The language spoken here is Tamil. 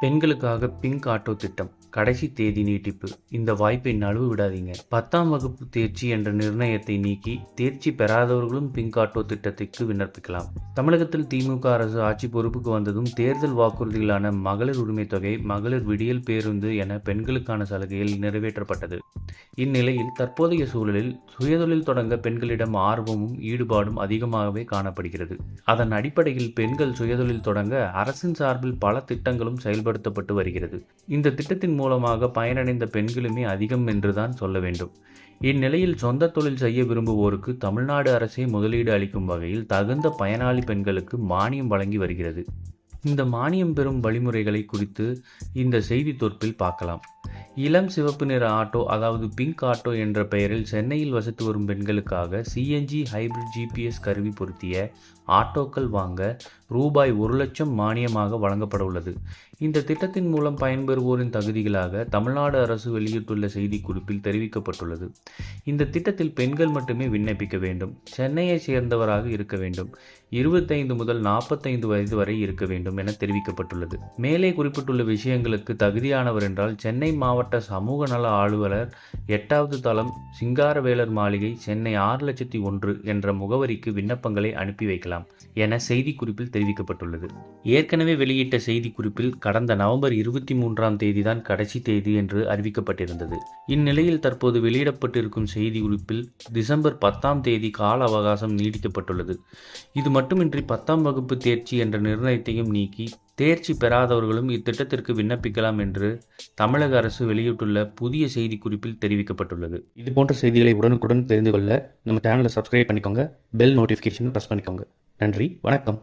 பெண்களுக்காக பிங்க் ஆட்டோ திட்டம் கடைசி தேதி நீட்டிப்பு. இந்த வாய்ப்பை நழுவு விடாதீங்க. பத்தாம் வகுப்பு தேர்ச்சி என்ற நிர்ணயத்தை நீக்கி தேர்ச்சி பெறாதவர்களும் பிங்க் ஆட்டோ திட்டத்திற்கு விண்ணப்பிக்கலாம். தமிழகத்தில் திமுக அரசு ஆட்சி பொறுப்புக்கு வந்ததும் தேர்தல் வாக்குறுதிகளான மகளிர் உரிமை தொகை மகளிர் விடியல் பேருந்து என பெண்களுக்கான சலுகையில் நிறைவேற்றப்பட்டது. இந்நிலையில் தற்போதைய சூழலில் சுயதொழில் தொடங்க பெண்களிடம் ஆர்வமும் ஈடுபாடும் அதிகமாகவே காணப்படுகிறது. அதன் அடிப்படையில் பெண்கள் சுயதொழில் தொடங்க அரசின் சார்பில் பல திட்டங்களும் செயல்பட செயல்படுத்தப்பட்டு வருகிறது. இந்த திட்டத்தின் மூலமாக பயனடைந்த பெண்களுமே அதிகம் என்றுதான் சொல்ல வேண்டும். இந்நிலையில் சொந்த தொழில் செய்ய விரும்புவோருக்கு தமிழ்நாடு அரசே முதலீடு அளிக்கும் வகையில் தகுந்த பயனாளி பெண்களுக்கு மானியம் வழங்கி வருகிறது. இந்த மானியம் பெறும் வழிமுறைகளை குறித்து இந்த செய்தி தொற்பில் பார்க்கலாம். இளம் சிவப்பு நிற ஆட்டோ அதாவது பிங்க் ஆட்டோ என்ற பெயரில் சென்னையில் வசித்து வரும் பெண்களுக்காக சிஎன்ஜி ஹைபிரிட் ஜிபிஎஸ் கருவி பொருத்திய ஆட்டோக்கள் வாங்க ரூபாய் ஒரு லட்சம் மானியமாக வழங்கப்பட உள்ளது. இந்த திட்டத்தின் மூலம் பயன்பெறுவோரின் தகுதிகளாக தமிழ்நாடு அரசு வெளியிட்டுள்ள செய்திக்குறிப்பில் தெரிவிக்கப்பட்டுள்ளது. இந்த திட்டத்தில் பெண்கள் மட்டுமே விண்ணப்பிக்க வேண்டும். சென்னையை சேர்ந்தவராக இருக்க வேண்டும். இருபத்தைந்து முதல் நாற்பத்தைந்து வயது வரை இருக்க வேண்டும் என தெரிவிக்கப்பட்டுள்ளது. மேலே குறிப்பிட்டுள்ள விஷயங்களுக்கு தகுதியானவர் என்றால் சென்னை மாவட்ட சமூக நல ஆளுநர் எட்டாவது தளம் சிங்காரவேலர் மாளிகை சென்னை ஆறு லட்சத்தி ஒன்று என்ற முகவரிக்கு விண்ணப்பங்களை அனுப்பி வைக்கலாம் என செய்திக்குறிப்பில் தெரிவிக்கப்பட்டுள்ளது. ஏற்கனவே வெளியிட்ட செய்திக்குறிப்பில் கடந்த நவம்பர் இருபத்தி மூன்றாம் தேதிதான் கடைசி தேதி என்று அறிவிக்கப்பட்டிருந்தது. இந்நிலையில் தற்போது வெளியிடப்பட்டிருக்கும் செய்திக்குறிப்பில் டிசம்பர் பத்தாம் தேதி கால அவகாசம் நீடிக்கப்பட்டுள்ளது. இது மட்டுமின்றி பத்தாம் வகுப்பு தேர்ச்சி என்ற நிர்ணயத்தையும் நீக்கி தேர்ச்சி பெறாதவர்களும் இத்திட்டத்திற்கு விண்ணப்பிக்கலாம் என்று தமிழக அரசு வெளியிட்டுள்ள புதிய செய்திக்குறிப்பில் தெரிவிக்கப்பட்டுள்ளது. இது போன்ற செய்திகளை உடனுக்குடன் தெரிந்து கொள்ள நம்ம சேனலை சப்ஸ்கிரைப் பண்ணிக்கோங்க பெல் நோட்டிஃபிகேஷன் ப்ரெஸ் பண்ணிக்கோங்க. நன்றி வணக்கம்.